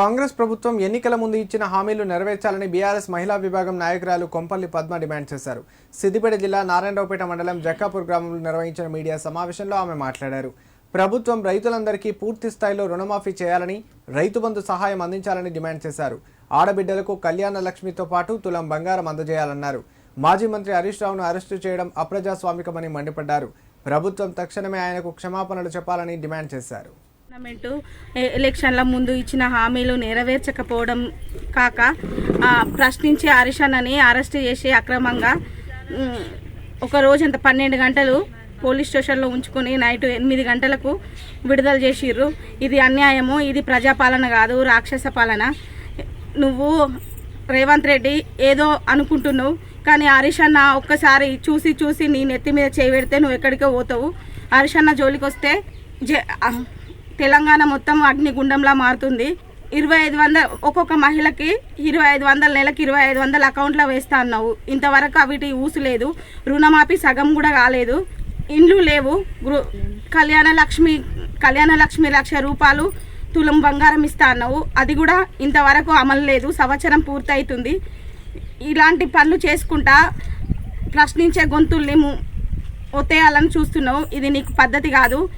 కాంగ్రెస్ ప్రభుత్వం ఎన్నికల ముందు ఇచ్చిన హామీలు నెరవేర్చాలని బీఆర్ఎస్ మహిళా విభాగం నాయకురాలు కొంపల్లి పద్మ డిమాండ్ చేశారు. సిద్దిపేట జిల్లా నారాయణరావుపేట మండలం జక్కాపూర్ గ్రామంలో నిర్వహించిన మీడియా సమావేశంలో ఆమె మాట్లాడారు. ప్రభుత్వం రైతులందరికీ పూర్తి స్థాయిలో రుణమాఫీ చేయాలని రైతు బంధు సహాయం అందించాలని డిమాండ్ చేశారు. ఆడబిడ్డలకు కళ్యాణ లక్ష్మితో పాటు తులం బంగారం అందజేయాలన్నారు. మాజీ మంత్రి హరీష్ రావును అరెస్టు చేయడం అప్రజాస్వామికమని మండిపడ్డారు. ప్రభుత్వం తక్షణమే ఆయనకు క్షమాపణలు చెప్పాలని డిమాండ్ చేశారు. గవర్నమెంట్ ఎలక్షన్ల ముందు ఇచ్చిన హామీలు నెరవేర్చకపోవడం కాక ప్రశ్నించి ప్రశ్నించి హరీషన్నని అరెస్ట్ చేసి అక్రమంగా ఒక రోజంత పన్నెండు గంటలు పోలీస్ స్టేషన్లో ఉంచుకొని నైట్ ఎనిమిది గంటలకు విడుదల చేసిర్రు. ఇది అన్యాయము ఇది ప్రజాపాలన కాదు రాక్షస పాలన. నువ్వు రేవంత్ రెడ్డి ఏదో అనుకుంటున్నావు కానీ హరీష్ అన్న ఒక్కసారి చూసి చూసి నీ నెత్తి మీద చేయి పెడితే నువ్వు ఎక్కడికో పోతావు. హరీష్ అన్న జోలికి వస్తే జ తెలంగాణ మొత్తం అగ్నిగుండంలా మారుతుంది. ఇరవై ఐదు వందల ఒక్కొక్క మహిళకి ఇరవై ఐదు వందల నెలకి ఇరవై ఐదు వందల అకౌంట్లో వేస్తా అన్నావు. ఇంతవరకు అవిటి ఊసులేదు రుణమాఫీ సగం కూడా కాలేదు. ఇండ్లు లేవు. గృ కళ్యాణ లక్ష్మి కళ్యాణ లక్ష్మి లక్ష రూపాయలు తులం బంగారం ఇస్తా అన్నావు. అది కూడా ఇంతవరకు అమలు లేదు. సంవత్సరం పూర్తవుతుంది ఇలాంటి పనులు చేసుకుంటా ప్రశ్నించే గొంతుల్ని ము- ఒత్తేయాలని చూస్తున్నావు. ఇది నీకు పద్ధతి కాదు.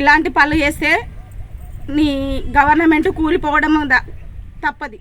ఇలాంటి పనులు చేస్తే నీ గవర్నమెంట్ కూలిపోవడం తప్పది.